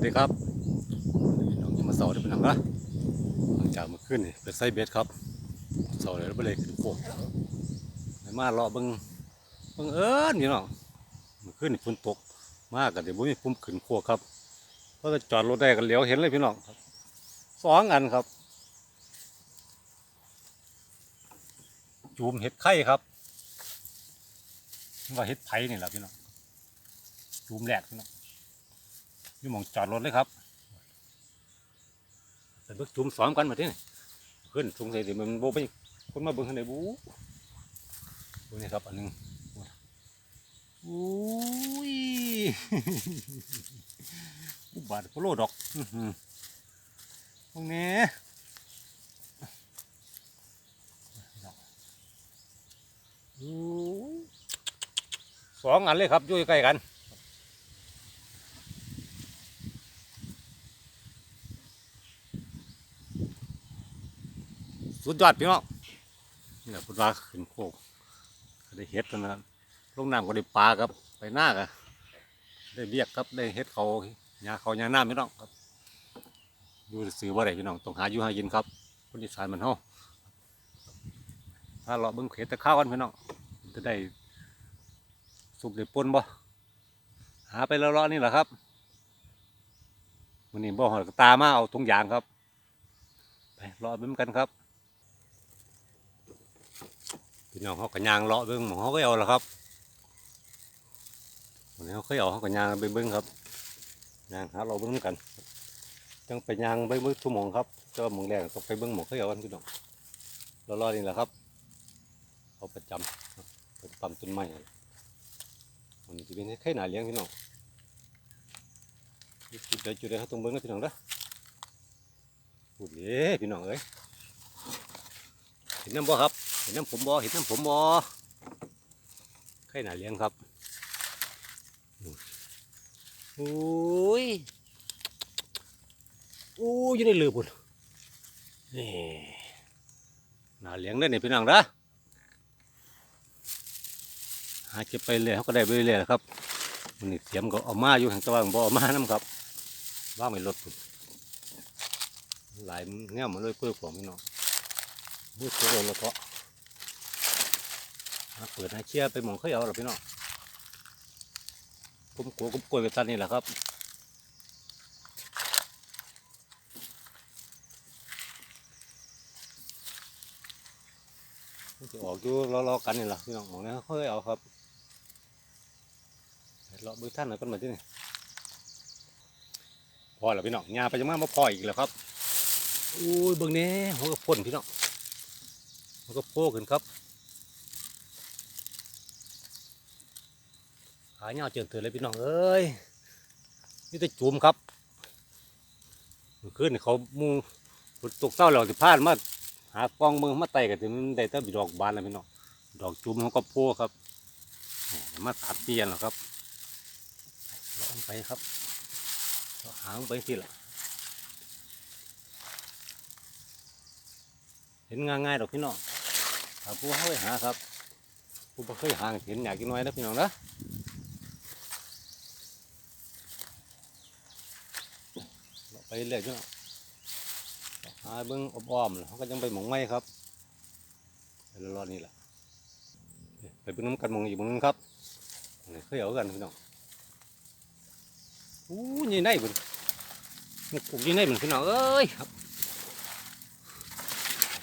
วัสดีครับน้องยมาสอนได้เป็นหนังนะหลังจากมื่อคืนนี่เป็นไซเบสครับสอเลยแล้วไปเลยขึ้นโคกไปมาเลาะบิ่งบิ่งเอิญพี่น้องเมื่อคืนนี่ฝนตกมากกันเดี๋ยวผมมีพุ่มขึ้นโคกครับก็จะจอดรถได้กันเลี้ยวเห็นเลยพี่น้องครับสองอันครับ จูมเห็ดไข่ครับว่าเห็ดไผ่นี่แหละพี่น้องจูมแหลกพี่น้อง นี่หมองจอดรถเลยครับแต่เบิกจุ่มสอนกันมาที่นี่ขึ้นสงสัยสิมันโบไปคนมาเบิ่งข้างในบูดูนี่ครับอันหนึงอุ้ยอุบาทโปโลดอกอื้อหือตรงนี้สองอันเลยครับยู่ใกล้กัน สุดยอดพี่น้องนี่แหละพุทธาขึ้นโคกก็ได้เห็ดนนะครับลงน้ำก็ได้ปลาครับ ไปหน้าก็ได้เรียกครับได้เห็ดเขาหญ้าเขาหญ้าน้ำพี่น้องครับอยู่ซื้อบ่าได้พี่น้องต้องหาอยู่หากินครับคนอีสานมันเฮาถ้าเราะเบิ่งเข็ดแตะข้าวกันพี่น้องจะได้สุกได้ปนบ่หาไปแล้วๆนี่แหละครับวันนี้บ่หอดตามาเอาถุงยางครับ ไปรอเบิ่งกันครับ พี่น้องเขากระยางเลาะเบิ้งหมองเขาก็เอาละครับวันนี้เขาเคยเอาเขากระยางไปเบิ้งครับยางหาเราเบิ้งกันจังไปยางไปเบิ้งทุ่วโมงครับเจ้าหมองแรกก็ไปเบิ้งหมองเคยเอากันพี่น้องเรารอนี่แหละครับเขาประจำครับเป็นปั๊มต้นไม้มันจะเป็นไข่หนาเลี้ยงพี่น้องจุดใดจุดใดเขาต้องเบิ้งนะพี่น้องนะพูดเด้พี่น้องเอ้ยเห็นน้ำบ่ครับ ห็นน้ำผมบอเห็นน้ำผมบอไข่หนาเลี้ยงครับโอ้ยโอ้ยอยู่ในเรือพุ่นนี่หนาเลี้ยงได้เนี่ยพี่น้องนะหาเก็บไปเลยเขาก็ได้ไปเลยแหละครับมันนี่เสียมก็เอามาอยู่ห่างตะวันบ่เอามาน้ำครับว่างไม่ลดพุ่นหลายแง่มาเลยเพื่อของพี่น้องมืดโตแล้วก็มา เปิดให้เชี่ยไปมองเขาเอาหรอพี่น้องกุ้มกัวผมกล้วไปตันนี่แหละครับจะออกอยู่รอๆกันนี่แหละพี่น้องมองนี้เขาเอาครับเลาะเบื้องท่านหน่อยกันมาที่นี่พอแล้วพี่น้องยาไปจะมามาพออีกแล้วครับอุ้ยเบื้องนี้หัวกระพ่นพี่น้องหัวกระโป้ขึ้นครับ หายเงาเจิงเถื่อนเลยพี่น้องเอ้ยนี่แต่จุ่มครับเมื่อคืนเขามูฝนตกเศร้าแล้วสิพลาดมาหากองมือมาไต่กันถึงได้แต่ดอกบานแล้วพี่น้องดอกจุ่มเขาก็โพครับมาตัดเตียนหรอครับลองไปครับหางไปทีละเห็นง่ายๆดอกพี่น้องถ้าผู้เขาไปหาครับผู้บ่เคยหาเห็นอยากกินน้อยนะพี่น้องนะ เรา ไปเรื่อยพี่น้องหาเบิ้งอ้อมๆเขาก็ยังไปหมองไม้ครับไปรอดนี่แหละไปเบิ้งน้ำกันมองอีกมองนึงครับเคยเอากันพี่น้องอู้ยี่ไนบุญมันปลูกยี่ไนบุญพี่น้องเอ้ยครับ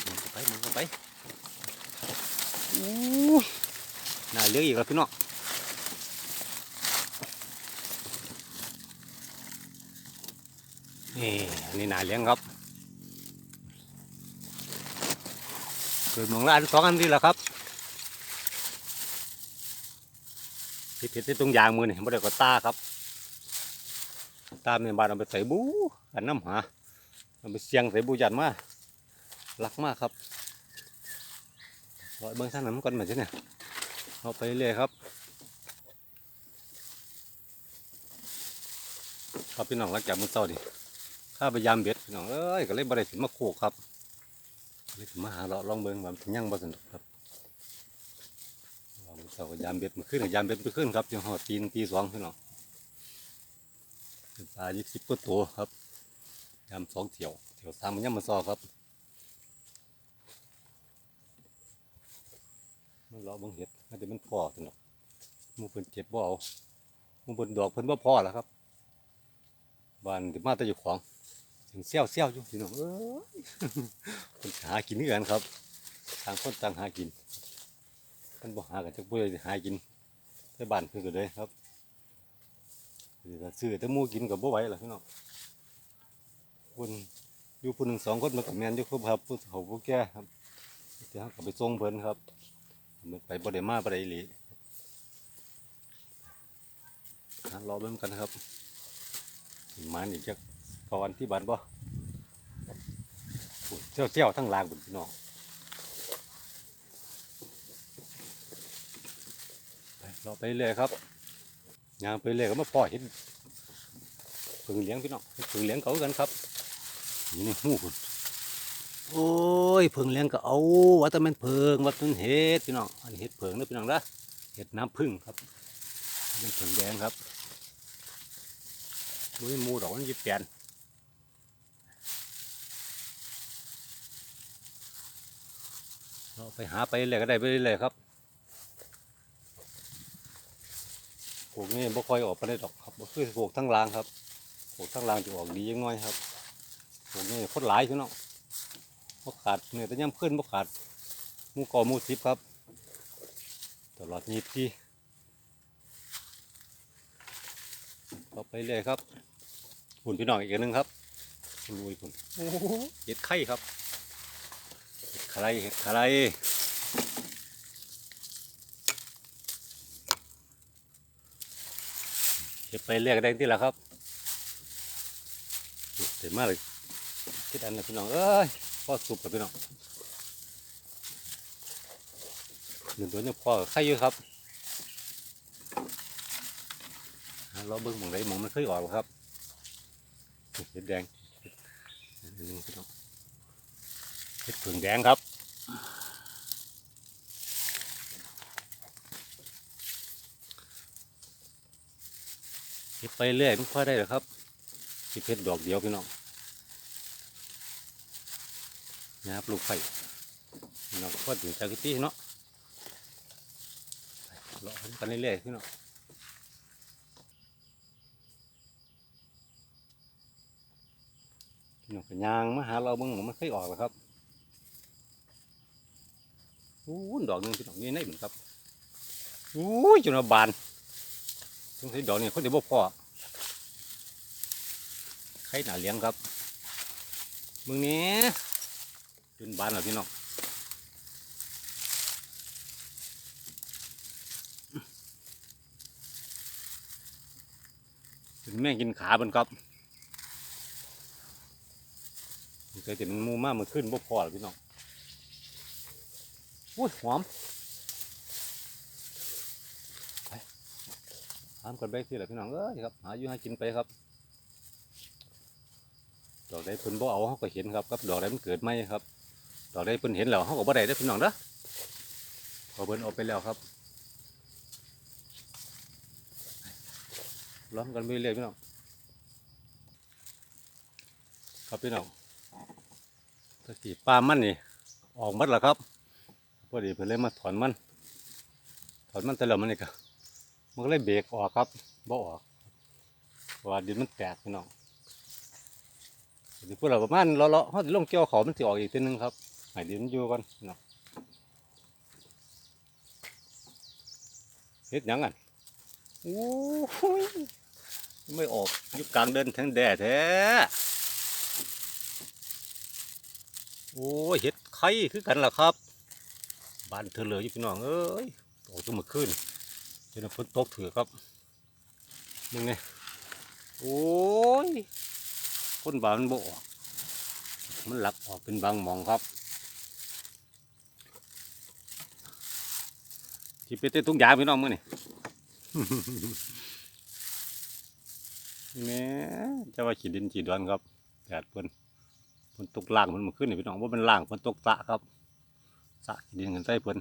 มันก็ไปมันก็ไปอู้น่าเลือกอีกแล้วพี่น้อง นี่อันนี้นาเลี้ยงครับเกิดหมองละอันสองอันนี่แหละครับที่ติดที่ตรงยางมือนี่ไม่ได้ก็ตาครับ ตามในบ้านเอาไปใส่บูอันน้ำหาเอาไปเสียงใส่บูยันมารักมากครับรอยเบิ้งท่านน้ำก่อนมาสิเนี่ยเอาไปเรื่อยครับครับพี่น้องหลังจากมื้อเช้าดิ ข้าพยายามเบ็ดพี่น้องเอ้ยก็เลยบ่ได้ถึงมาโคกครับเลยมาหาเราลองเบิ่งว่ามันยังบ่สนุกครับว่ามันเสาก็ยามเบ็ดมันขึ้นยามเบ็ดมันขึ้นครับจังหอดตีนตีสองพี่น้องเป็นปลายี่สิบกว่าตัวครับยำสองเที่ยวเที่ยวสามมันยำมาซอครับมันเลาะบังเห็ดน่าจะมันพอสนุกมูเพิ่นเจ็บบ่เอามูเพิ่นดอกเพิ่นบ่าพอแล้วครับบ้านมาแต่อยู่ของ ถึงเซี่ยวเซี่ยวอยู่พี่น้องเอ้ยเพิ่นหากินคือกันครับต่างคนต่างหากินเพิ่นบ่หากันจักเบื่อหากินในบ้านเพิ่นก็เลยครับถ้าซื้อแต่มูกินก็บ่ไหวล่ะพี่น้องคนอยู่ผู้หนึ่งสองคนมันก็แมนอยู่ครับผู้เฒ่าผู้แก่ครับเดี๋ยวเราก็ไปส่งเพิ่นครับมันไปบ่ได้มาบ่ได้หลีรอเบิ่งกันครับมาอีกจัก พอนที่บ้านบ่เซี่ยวเซี่ยวๆทั้งลางบุญพี่น้องไปเราไปเรื่อยครับยางไปเรื่อยก็มาปล่อยเห็นผึ่งเลี้ยงพี่น้องเห็นผึ่งเลี้ยงเขากันครับนี่นี่หูคุณโอ้ยผึ่งเลี้ยงก็เอาว่าแต่มันผึ่งว่าต้นเห็ดพี่น้องอันนี้เห็ดผึ่งนะพี่น้องนะเห็ดน้ำผึ้งครับอันนี้ผึ่งแดงครับดูหมูดอกมันยิบแปน เราไปหาไปเรื่อยก็ได้ไปเรื่อยครับพวกนี้บ่ค่อยออกไปได้ดอกครับบ่คือพวกทั้งรางครับพวกทั้งรางจะออกดียังน้อยครับพวกนี้โคตรหลายพี่น้องบ่ขาดเนี่ยแต่ย่ำขึ้นบ่ขาดหมูก่อหมูสิบครับ ตลอดยีบที่ต่อไปเรื่อยครับหุ่นพี่น้องอีกอันหนึงครับคุณลุยคุณโอ้โหเห็ดไข่ครับเห็ด ไข่เห็ดไข่เก็บไปเรียกได้ที่ละครับเต็มมากเลยคิดอันนะพี่น้องเอ้ยพ่อสุกกับพี่น้องหนึ่งตัวเนี่ยพ่อไข่อยู่ครับเราเบิ้งหมองไหนหมองมันเคยออกหรอครับเห็ดแดงหนึ่งพี่น้อง เห็ดผึ่งแดงครับเก็บไปเรื่อยไม่ค่อยได้หรอกครับที่เพชรดอกเดียวพี่น้องนะครับลูกไผ่พี่น้องก็ถึงจากที่เนาะเลาะกันเรื่อยๆพี่น้องพี่น้องก็ยางมาหาเราเบิ่งหมองมันเคยออกแล้วครับ อู้ดอกนึงพี่น้องนี่ในเหมือนครับอู้ยจนว่าบานสงสัยดอกนี้คนเดียวบ่พอใครหนาเลี้ยงครับมึงนี้จนบานแล้วพี่น้องเป็นแม่กินขาเบนครับเคยแต่มันมูมากมันขึ้นบ่พอแล้วพี่น้อง อุ้ยหอมไปหามกันไปสิแหละพี่น้องเอ้ยครับ หาอยู่ให้กินไปครับ ดอกใดเพิ่นบ่เอาเขาก็เห็นครับกับดอกใดมันเกิดไหมครับ ดอกใดเพิ่นเห็นแล้วเขาก็บ่ได้เด้พี่น้องเด้อเขาเพิ่นเอาไปแล้วครับล้อมกันไปเรื่อยพี่น้องครับพี่น้องตะกี้ปลามันนี่ออกหมดแล้วครับ พอดีเพิ่นเลยมาถอนมัน ถอนมันแต่ล้วมันนี่ก็มันก็เลยเบรกออกครับบ่ออกว่าดินมันแตกพี่น้องเดี๋ยวพวกเราประมาณเลาะๆเขาจะลงเกี่ยวเขามันจะออกอีกทีนึงครับให้ดินมันอยู่ก่อนพี่น้องเฮ็ดยังอะโอ้ยไม่ออกอยู่กลางเดินทั้งแดดแท้โอ้เฮ็ดไข่คือกันล่ะครับ บ้านเธอเหลยออยู่พี่น้องเอ้ยโอ้ตัวมาขึ้นเจนฝนตกถือครับมึงไงโอ้ยคนบานมันบ่มันหลักออกเป็นบางหมองครับที่เป็นต้นทุกอย่าพี่น้องมึงนี่แม่จะว่าขีดดินขีดดอนครับแดดเพิ่นฝนตกล่างมันมาขึ้นนี่พี่น้องว่าเป็นล่างฝนตกตะครับ สะดินเงินใส่เพิ่น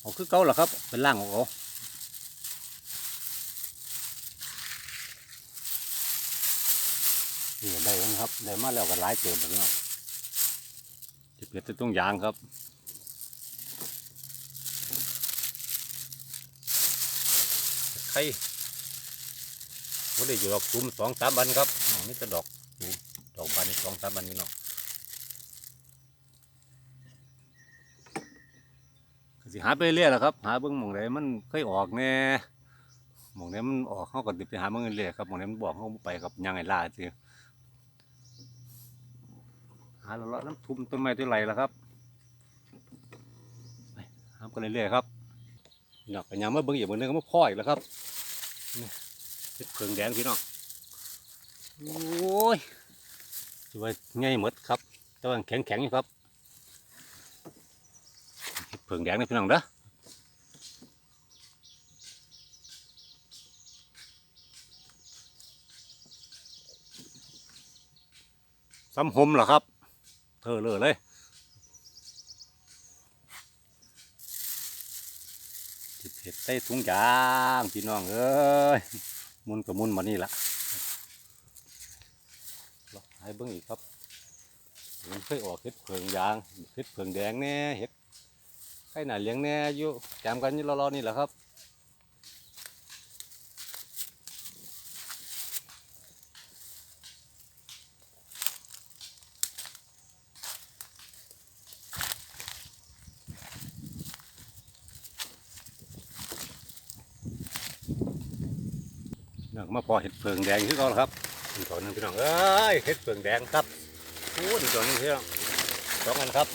เอาคือเก่าล่ะครับ เป็นล่างของเขานี่ได้แล้วครับ ได้มาแล้วก็หลายเติมแบบนี้จะเปลี่ยนต้องยางครับใครวันนี้อยู่ดอกซุ้มสองสามบันครับไม่จะดอกดอกบันสองสามบันนี่เนาะ สิหาไปเรื่อยแหละครับ หาเบิ่งหมองไหนมันเคยออกแน่หมองไหนมันออกเขาก็ติดไปหาเบิ่งเรื่อยครับหมองไหนมันบอกเขาไปครับยังไงล่ะสิหาเลาะน้ำทุ่มต้นไม้ต้นไรแล้วครับไปหากันเรื่อยๆครับหนักกันยังมาเบิ่งอย่างเบิ่งนึงก็มาพ่ออีกแล้วครับนี่เห็ดเผืองแดงพี่น้องโอ้ยสวยง่ายหมดครับแต่ว่าแข็งแข็งๆอยู่ครับ ผืองแดงนะพี่น้องเด้อซ้ำหมเหรอครับ เธอเลยเลยจิบเห็ดใส่ถุงยางพี่น้องเอ้ยมุนกับมุนมานี่ละให้เบิ้งอีกครับมันเคยออกเห็ดเผืองยางเห็ดเผืองแดงแน่เห็ด ไข่หนาเลี้ยงแน่อยู่แจมกันอยู่รอๆนี่แหละครับนี่มาพอเห็ดเผืองแดงที่เขาแล้วครับอีกตัวนึงพี่น้องเอ้ยเห็ดเผืองแดงครับโอ้อีกตัวนึงพี่น้องสองอันครับ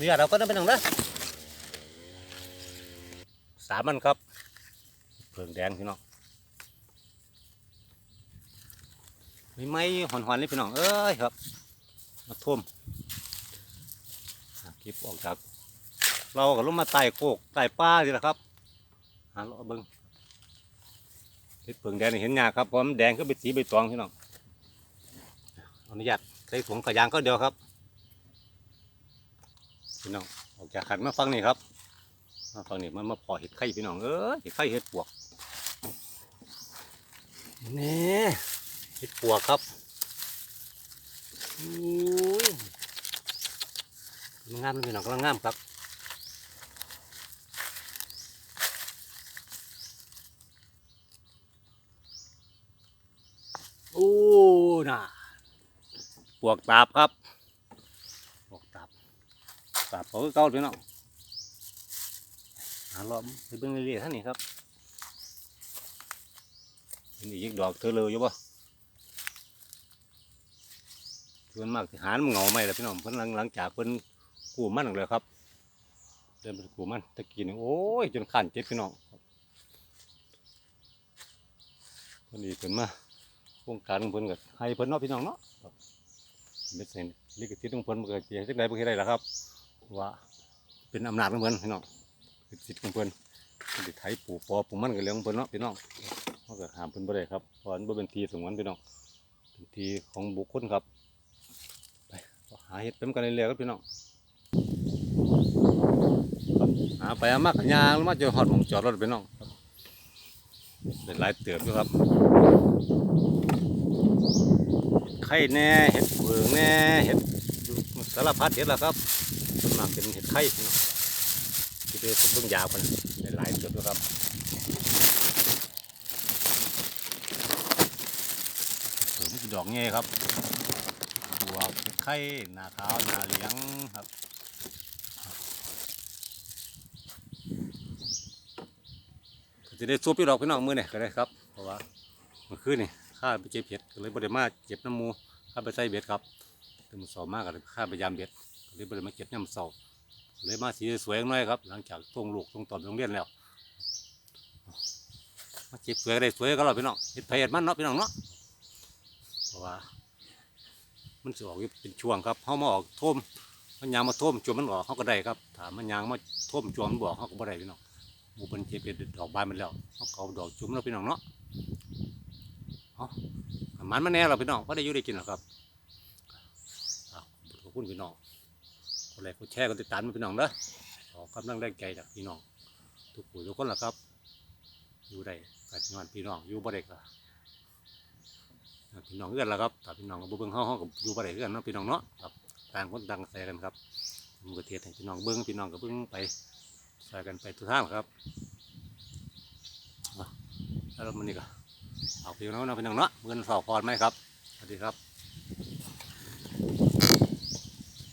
เอาเดี๋ยวเราก็ต้องไปหนึ่งนะสามันครับเผืองแดงพี่น้องมีไม้หอนๆนี่พี่น้องเอ้ยครับ มาท่วมอะเก็บออกจาก เราก็ลงมาไต่โคกไต่ป้าสิละครับหาเลาะเบิ้งเห็ดเผืองแดงเห็นยากครับเพราะมันแดงก็เป็นสีใบตองพี่น้องอนุญาตใส่ถุงกระยางก็เดียวครับ พี่น้องออกจากขันมาฟังนี่ครับ มาฟังนี่มันมาพอเห็ดไข่พี่น้องเออเห็ดไข่เห็ดปวกนี่เห็ดปวกครับอุ้ยมันงามพี่น้องกำลังงามครับโอ้น่ะปวกตาบครับ ตาบเขาคือเก่าพี่น้องหาล้อมไปเบิ่งเรื่อยๆท่านนี่ครับเห็นอีกดอกเธอเลยอยู่ปะส่วนมากหารมันเหงาไหมล่ะพี่น้องเพิ่นหลังหลังจากเพิ่นกู้มันเลยครับ เดินไปกู้มันตะกี้นี่โอ้ยจนขันเจ็บพี่น้องเพิ่นดีเพิ่นมาโครงการเพิ่นก็ให้เพิ่นเนาะพี่น้องเนาะครับเม็ดเส้นนี่ก็ทิศของเพิ่นมันก็สิเฮ็ดจังไดบ่เฮ็ดได้ล่ะครับ ว่าเป็นอำนาจของเพิ่นพี่น้องเป็นสิทธิ์ของเพิ่นเพิ่นสิไถปูปอปูมันก็เรื่องเพิ่นเนาะพี่น้องเฮาก็หามเพิ่นบ่ได้ครับเพราะมันบ่เป็นที่สงวนพี่น้องเป็นทีของบุคคลครับไปหาเฮ็ดเป็นกันเรื่อยๆครับพี่น้องหาไปหามากยางมาจนฮอดมองจอดรถพี่น้องเป็นหลายเติบอยู่ครับไข่แน่เห็ดเผืองแน่เห็ดสารพัดเห็ดละครับ มากเป็นเห็ดไข่ที่เป็นต้นเพิ่งยาวกันหลายจุดนะครับเผืองมันดอกเงี้ยครับบวเห็ดไข่หนาขาวหนาเหลียงครับจะได้ซุปพี่ดอกพี่น้องมือเนี่ยก็ได้ครับ เพราะว่าเมื่อคืนนี่ข้าไปเจ็บเห็ดเลยบริมาเจ็บน้ำมูข้าไปใส่เบ็ดครับแต่มันสอบมากก็เลยข้าไปยามเบ็ด เลยบริมาเก็บน้ำเสาเลยมาสีสวยๆหน่อยครับ หลังจากส่งลูกส่งตอนโรงเรียนแล้วมาเก็บสวยก็ได้สวยก็เราพี่น้องเห็ดไผ่เห็ดมันเนาะพี่น้องเนาะเพราะว่า มันจะออกเป็นช่วงครับเขามาออกท่วมมันยางมาท่วมจวมมันออกเขาก็ได้ครับถามมันยางมาท่วมจวมันบอกเขาก็บ่ได้พี่น้องหมูเป็นเจ็บเป็นดอกบานมันแล้วเขาเขาดอกจุ่มแล้วพี่น้องเนาะมันมาแน่เราพี่น้องก็ได้ยู่ได้กินหรอครับขอบคุณพี่น้อง คนแรกคนแชร์คนติดตามมาพี่น้องเด้อขอกำลังแรงใจจากพี่น้องทุกผู้ทุกคนแหละครับ อยู่ได้กัดงานพี่น้องอยู่บ่ได้ก็พี่น้องเอื้อนแล้วครับถ้าพี่น้องกับเบิ้งเฮาเฮากับอยู่บ่ได้เอื้อนเนาะพี่น้องเนาะครับต่างคนต่างใส่กันครับมก็เทศให้พี่น้องเบิ้งพี่น้องก็เบิ้งไปใส่กันไปทุกทางครับแล้วมันนี่ก็เอาพี่น้องเนาะพี่น้องเนาะเงินสอบพรไหมครับสวัสดีครับ